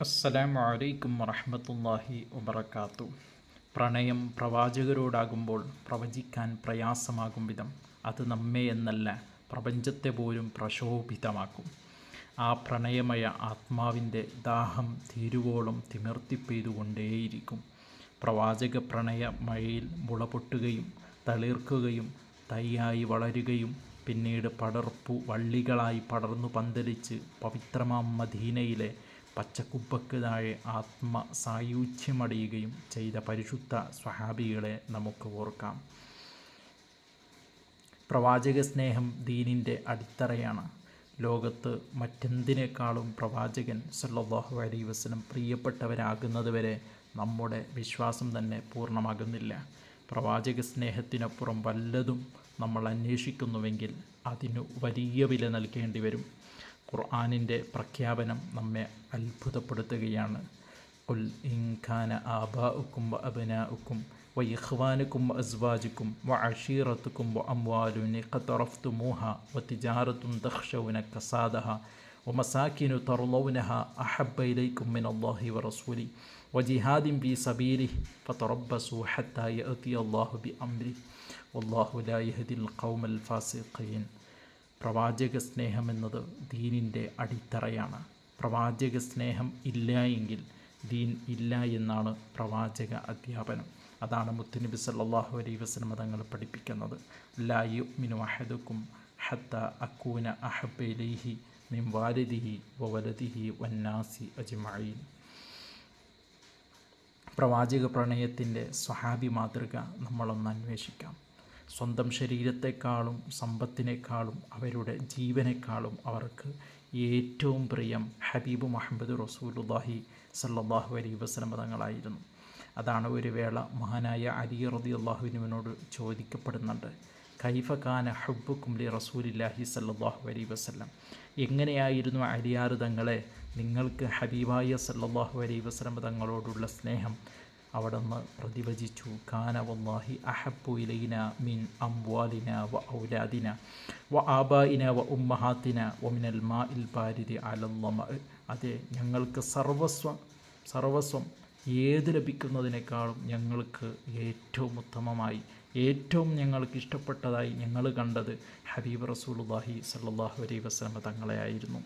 അസ്സലാമു അലൈക്കും വറഹമത്തല്ലാഹി വബർക്കാത്തു പ്രണയം പ്രവാചകരോടാകുമ്പോൾ പ്രവചിക്കാൻ പ്രയാസമാകും വിധം അത് നമ്മെ എന്നല്ല പ്രപഞ്ചത്തെ പോലും പ്രശോഭിതമാക്കും. ആ പ്രണയമയ ആത്മാവിന്റെ ദാഹം തീരുവോളം തിമിർത്തിപ്പെയ്തുകൊണ്ടേയിരിക്കും പ്രവാചക പ്രണയ മഴയിൽ മുളപൊട്ടുകയും തളിർക്കുകയും തൈയായി വളരുകയും പിന്നീട് പടർപ്പു വള്ളികളായി പടർന്നു പന്തലിച്ച് പവിത്രമാം മദീനയിലെ പച്ചക്കുപ്പക്ക് താഴെ ആത്മ സായുധ്യമടയുകയും ചെയ്ത പരിശുദ്ധ സ്വഹാബികളെ നമുക്ക് ഓർക്കാം. പ്രവാചക സ്നേഹം ദീനിന്റെ അടിത്തറയാണ്. ലോകത്ത് മറ്റെന്തിനേക്കാളും പ്രവാചകൻ സല്ലല്ലാഹു അലൈഹി വസല്ലം പ്രിയപ്പെട്ടവരാകുന്നതുവരെ നമ്മുടെ വിശ്വാസം തന്നെ പൂർണമാകുന്നില്ല. പ്രവാചക സ്നേഹത്തിനപ്പുറം വല്ലതും നമ്മൾ അന്വേഷിക്കുന്നുവെങ്കിൽ അതിനു വലിയ വില നൽകേണ്ടി വരും. ഖുർആാനിന്റെ പ്രഖ്യാപനം നമ്മെ അത്ഭുതപ്പെടുത്തുകയാണ്. ഉൽ ഇൻഖാന ആബാഉക്കും വ അബനാഉക്കും ഉക്കും വൈഹ്വാനുക്കും അസ്വാജുക്കും വ അഷീറത്തുക്കും വ ഖത്തറഫ്തു മൂഹ വ തിജാറത്തും ദഖ്ഷൗന കസാദഹ വ മസാക്കിനു തർലൗനഹ അഹബ്ബ ഇലൈക്കും മിൻ അല്ലാഹി വ റസൂലി വ ജിഹാദിൻ ഫീ സബീലിഹി ഫതറബ്ബസു ഹത്താ യഅതി അല്ലാഹു ബി അംരി വല്ലാഹു പ്രവാചക സ്നേഹം എന്നത് ദീനിന്റെ അടിത്തറയാണ്. പ്രവാചക സ്നേഹം ഇല്ല എങ്കിൽ ദീൻ ഇല്ല എന്നാണ് പ്രവാചക അധ്യാപനം. അതാണ് മുത്തുനബി സല്ലാഹു അലൈ വസ്ലം തങ്ങൾ പഠിപ്പിക്കുന്നത്. ലായു മിനു അഹദുക്കും ഹത്ത അക്കൂന അഹബ്ബ ഇലൈഹി മിൻ വാലിദിഹി വ വന്നാസി അജ്മഈൻ. പ്രവാചക പ്രണയത്തിന്റെ സ്വഹാബി മാതൃക നമ്മളൊന്ന് അന്വേഷിക്കാം. സ്വന്തം ശരീരത്തെക്കാളും സമ്പത്തിനേക്കാളും അവരുടെ ജീവനേക്കാളും അവർക്ക് ഏറ്റവും പ്രിയം ഹബീബ് മുഹമ്മദ് റസൂലുല്ലാഹി സല്ലാഹു അലൈഹി വസല്ലം തങ്ങളായിരുന്നു. അതാണ് ഒരു വേള മഹാനായ അലി റതി അള്ളാഹുവിനുവിനോട് ചോദിക്കപ്പെടുന്നുണ്ട് കൈഫ ഖാന ഹബ്ബുക്കും ലി റസൂലില്ലാഹി സല്ലാഹു അലൈഹി വസ്ലം എങ്ങനെയായിരുന്നു അലിയാർ തങ്ങളെ നിങ്ങൾക്ക് ഹബീബായ സല്ലാഹു അലൈഹി വസല്ലം തങ്ങളോടുള്ള സ്നേഹം അവിടുന്ന് പ്രതിവചിച്ചു കാന വല്ലാഹി അഹബ്ബു ഇലൈന മിൻ അംവാലിന വ ഔലാദിന വ ആബായിന വ ഉമ്മഹാത്തിന ഒമിനൽ മിനൽ മാ ഇൽ പാരിതി അലല്ലമ അതെ ഞങ്ങൾക്ക് സർവസ്വം സർവസ്വം ഏത് ലഭിക്കുന്നതിനേക്കാളും ഞങ്ങൾക്ക് ഏറ്റവും ഉത്തമമായി ഏറ്റവും ഞങ്ങൾക്ക് ഇഷ്ടപ്പെട്ടതായി ഞങ്ങൾ കണ്ടത് ഹബീബ് റസൂലുള്ളാഹി സല്ലാഹു അലൈഹി വസ്ലമ തങ്ങളെയായിരുന്നു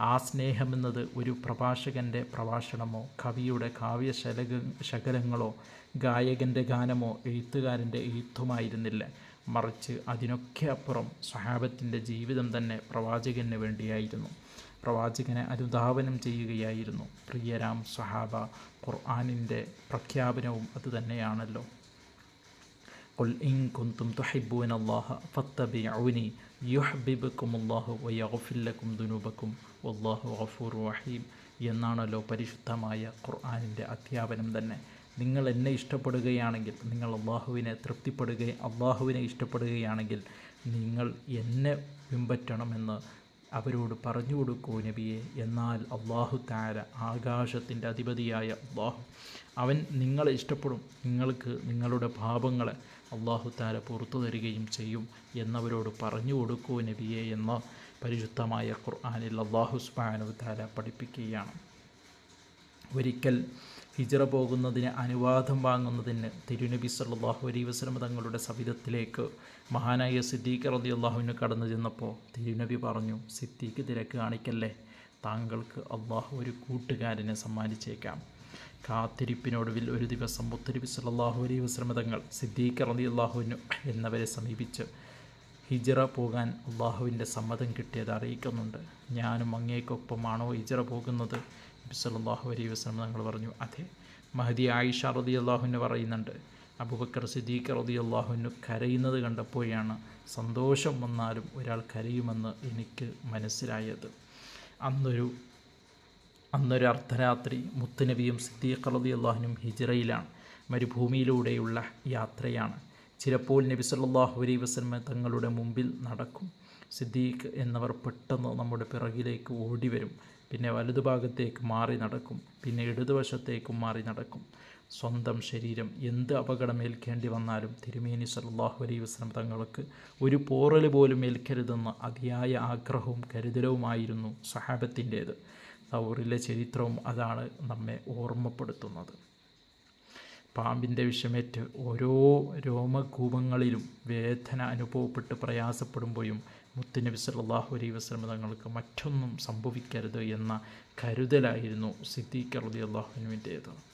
ആ സ്നേഹമെന്നത് ഒരു പ്രഭാഷകന്റെ പ്രഭാഷണമോ കവിയുടെ കാവ്യശലക ശകലങ്ങളോ ഗായകന്റെ ഗാനമോ എഴുത്തുകാരന്റെ എഴുത്തുമായിരുന്നില്ല. മറിച്ച് അതിനൊക്കെ അപ്പുറം സ്വഹാബത്തിന്റെ ജീവിതം തന്നെ പ്രവാചകന് വേണ്ടിയായിരുന്നു. പ്രവാചകനെ അനുധാവനം ചെയ്യുകയായിരുന്നു. പ്രിയരാം സ്വഹാബ ഖുർആാനിന്റെ പ്രഖ്യാപനവും അതുതന്നെയാണല്ലോ قل إن كنتم تحبون الله فاتبعوني يحببكم الله ويغفر لكم ذنوبكم والله غفور رحيم എന്നാണല്ലോ പരിശുദ്ധമായ ഖുർആാനിൻ്റെ അധ്യാപനം തന്നെ നിങ്ങൾ എന്നെ ഇഷ്ടപ്പെടുകയാണെങ്കിൽ നിങ്ങൾ അള്ളാഹുവിനെ തൃപ്തിപ്പെടുക അള്ളാഹുവിനെ ഇഷ്ടപ്പെടുകയാണെങ്കിൽ നിങ്ങൾ എന്നെ പിൻപറ്റണമെന്ന് അവരോട് പറഞ്ഞു കൊടുക്കൂ നബിയെ എന്നാൽ അള്ളാഹു താര ആകാശത്തിൻ്റെ അധിപതിയായ അള്ളാഹു അവൻ നിങ്ങളെ ഇഷ്ടപ്പെടും നിങ്ങൾക്ക് നിങ്ങളുടെ പാപങ്ങളെ അള്ളാഹു താര പുറത്തു തരികയും ചെയ്യും എന്നവരോട് പറഞ്ഞു കൊടുക്കൂ നബിയെ എന്ന് പരിശുദ്ധമായ ഖുർആാനിൽ അള്ളാഹു സുബാനു താര പഠിപ്പിക്കുകയാണ്. ഒരിക്കൽ ഹിജറ പോകുന്നതിന് അനുവാദം വാങ്ങുന്നതിന് തിരുനബി സല്ലാഹു അലൈ വസ്ലം തങ്ങളുടെ സവിധത്തിലേക്ക് മഹാനായ സിദ്ദീഖ് റതി അള്ളാഹുവിന് കടന്നു ചെന്നപ്പോൾ തിരുനബി പറഞ്ഞു സിദ്ദീഖ് തിരക്ക് കാണിക്കല്ലേ? താങ്കൾക്ക് അള്ളാഹു ഒരു കൂട്ടുകാരനെ സമ്മാനിച്ചേക്കാം. കാത്തിരിപ്പിനൊടുവിൽ ഒരു ദിവസം മുത്തരിബി സല്ലാഹു അലൈഹി വസ്ലം തങ്ങൾ സിദ്ദീഖ് റതി അള്ളാഹുവിനു എന്നവരെ സമീപിച്ച് ഹിജറ പോകാൻ അള്ളാഹുവിന്റെ സമ്മതം കിട്ടിയത് അറിയിക്കുന്നുണ്ട്. ഞാനും അങ്ങേക്കൊപ്പമാണോ ഹിജറ പോകുന്നത്? നബി സല്ലല്ലാഹു അലൈഹി വസ്ലം തങ്ങൾ പറഞ്ഞു അതെ. മഹദി ആയിഷ റതി അള്ളാഹുവിന് പറയുന്നുണ്ട് അബുബക്കർ സിദ്ദീഖ് റതി അള്ളാഹുവിന് കരയുന്നത് കണ്ടപ്പോഴാണ് സന്തോഷം വന്നാലും ഒരാൾ കരയുമെന്ന് എനിക്ക് മനസ്സിലായത്. അന്നൊരു അന്നൊരു അർദ്ധരാത്രി മുത്തുനബിയും സിദ്ദീഖ് റതി അള്ളാഹിനും ഹിജറയിലാണ്. മരുഭൂമിയിലൂടെയുള്ള യാത്രയാണ്. ചിലപ്പോൾ നബി സല്ലാഹു അലൈ വസ്ലമ തങ്ങളുടെ മുമ്പിൽ നടക്കും. സിദ്ദീഖ് എന്നവർ പെട്ടെന്ന് നമ്മുടെ പിറകിലേക്ക് ഓടി വരും പിന്നെ വലതുഭാഗത്തേക്ക് മാറി നടക്കും. പിന്നെ ഇടതുവശത്തേക്കും മാറി നടക്കും. സ്വന്തം ശരീരം എന്ത് അപകടമേൽക്കേണ്ടി വന്നാലും തിരുമേനി സല്ലല്ലാഹു അലൈ വസ്ലം തങ്ങൾക്ക് ഒരു പോറൽ പോലും ഏൽക്കരുതെന്ന് അതിയായ ആഗ്രഹവും കരുതലവുമായിരുന്നു സഹാബത്തിന്റേത്. സൗറിലെ ചരിത്രവും അതാണ് നമ്മെ ഓർമ്മപ്പെടുത്തുന്നത്. പാമ്പിന്റെ വിഷമേറ്റ് ഓരോ രോമകൂപങ്ങളിലും വേദന അനുഭവപ്പെട്ട് പ്രയാസപ്പെടുമ്പോഴും മുത്തുനബി സല്ലാഹു അലൈ വസ്ലം തങ്ങൾക്ക് മറ്റൊന്നും സംഭവിക്കരുത് എന്ന കരുതലായിരുന്നു സിദ്ദീഖ് റളിയല്ലാഹുവിന്റേത്